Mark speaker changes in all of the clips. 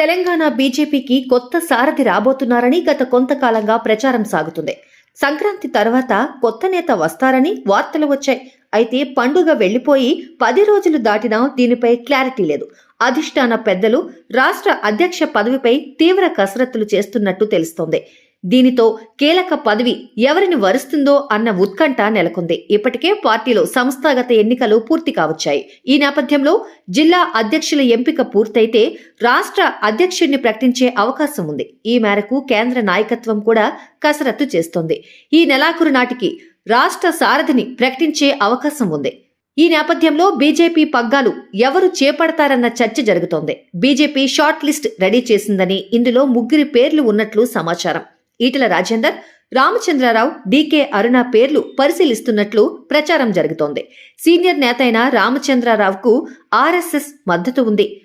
Speaker 1: తెలంగాణ బీజేపీకి కొత్త సారథి రాబోతున్నారని గత కొంతకాలంగా ప్రచారం సాగుతుంది. సంక్రాంతి తర్వాత కొత్త నేత వస్తారని వార్తలు వచ్చాయి. అయితే పండుగ వెళ్ళిపోయి పది రోజులు దాటినా దీనిపై క్లారిటీ లేదు. అధిష్టాన పెద్దలు రాష్ట్ర అధ్యక్ష పదవిపై తీవ్ర కసరత్తులు చేస్తున్నట్టు తెలుస్తోంది. దీనితో కీలక పదవి ఎవరిని వరుస్తుందో అన్న ఉత్కంఠ నెలకొంది. ఇప్పటికే పార్టీలో సంస్థాగత ఎన్నికలు పూర్తి కావచ్చాయి. ఈ నేపథ్యంలో జిల్లా అధ్యక్షుల ఎంపిక పూర్తయితే రాష్ట్ర అధ్యక్షుడిని ప్రకటించే అవకాశం ఉంది. ఈ మేరకు కేంద్ర నాయకత్వం కూడా కసరత్తు చేస్తోంది. ఈ నెలాఖరు నాటికి రాష్ట్ర సారథిని ప్రకటించే అవకాశం ఉంది. ఈ నేపథ్యంలో బీజేపీ పగ్గాలు ఎవరు చేపడతారన్న చర్చ జరుగుతోంది. బీజేపీ షార్ట్ లిస్ట్ రెడీ చేసిందని ఇందులో ముగ్గురి పేర్లు ఉన్నట్లు సమాచారం. ఈటల రాజేందర్ రామచంద్రరావు డీకే అరుణ పేర్లు పరిశీలిస్తున్నట్లు ప్రచారం జరుగుతోంది. సీనియర్ నేత అయిన రామచంద్రరావుకు ఆర్ఎస్ఎస్ మద్దతు ఉంది.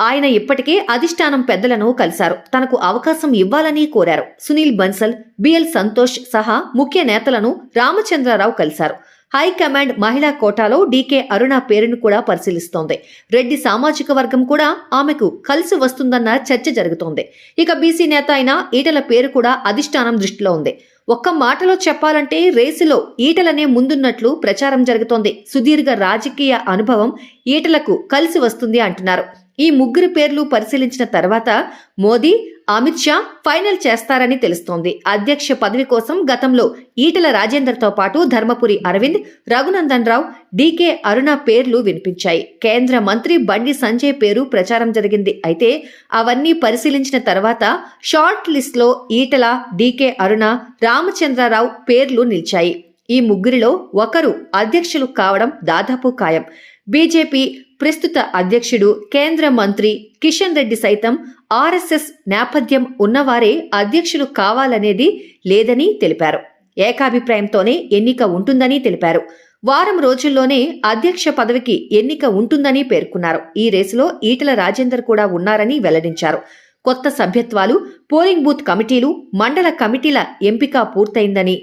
Speaker 1: ఆయన ఇప్పటికే అధిష్టానం పెద్దలను కలిశారు. తనకు అవకాశం ఇవ్వాలని కోరారు. సునీల్ బన్సల్ బిఎల్ సంతోష్ సహా ముఖ్య నేతలను రామచంద్రరావు కలిశారు. హైకమాండ్ మహిళా కోటాలో డీకే అరుణ పేరును కూడా పరిశీలిస్తోంది. రెడ్డి సామాజిక వర్గం కూడా ఆమెకు కలిసి వస్తుందన్న చర్చ జరుగుతోంది. ఇక బీసీ నేత అయిన ఈటల పేరు కూడా అధిష్టానం దృష్టిలో ఉంది. ఒక్క మాటలో చెప్పాలంటే రేసులో ఈటలనే ముందున్నట్లు ప్రచారం జరుగుతోంది. సుదీర్ఘ రాజకీయ అనుభవం ఈటలకు కలిసి వస్తుంది అంటున్నారు. ఈ ముగ్గురు పేర్లు పరిశీలించిన తర్వాత మోదీ అమిత్ షా ఫైనల్ చేస్తారని తెలుస్తోంది. అధ్యక్ష పదవి కోసం గతంలో ఈటల రాజేందర్తో పాటు ధర్మపురి అరవింద్ రఘునందన్ రావు డీకే అరుణ పేర్లు వినిపించాయి. కేంద్ర మంత్రి బండి సంజయ్ పేరు ప్రచారం జరిగింది. అయితే అవన్నీ పరిశీలించిన తర్వాత షార్ట్ లిస్ట్లో ఈటల డీకే అరుణ రామచంద్రరావు పేర్లు నిలిచాయి. ఈ ముగ్గురిలో ఒకరు అధ్యక్షులు కావడం దాదాపు ఖాయం. బీజేపీ ప్రస్తుత అధ్యక్షుడు కేంద్ర మంత్రి కిషన్ రెడ్డి సైతం ఆర్ఎస్ఎస్ నేపథ్యం ఉన్నవారే అధ్యక్షులు కావాలనేది లేదని తెలిపారు. ఏకాభిప్రాయంతోనే ఎన్నిక ఉంటుందని తెలిపారు. వారం రోజుల్లోనే అధ్యక్ష పదవికి ఎన్నిక ఉంటుందని పేర్కొన్నారు. ఈ రేసులో ఈటల రాజేందర్ కూడా ఉన్నారని వెల్లడించారు. కొత్త సభ్యత్వాలు పోలింగ్ బూత్ కమిటీలు మండల కమిటీల ఎంపిక పూర్తయిందని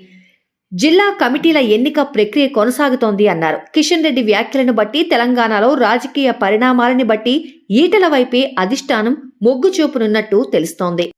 Speaker 1: జిల్లా కమిటీల ఎన్నిక ప్రక్రియ కొనసాగుతోంది అన్నారు. కిషన్ రెడ్డి వ్యాఖ్యలను బట్టి తెలంగాణలో రాజకీయ పరిణామాలని బట్టి ఈటల వైపే అధిష్టానం మొగ్గు చూపునున్నట్టు తెలుస్తోంది.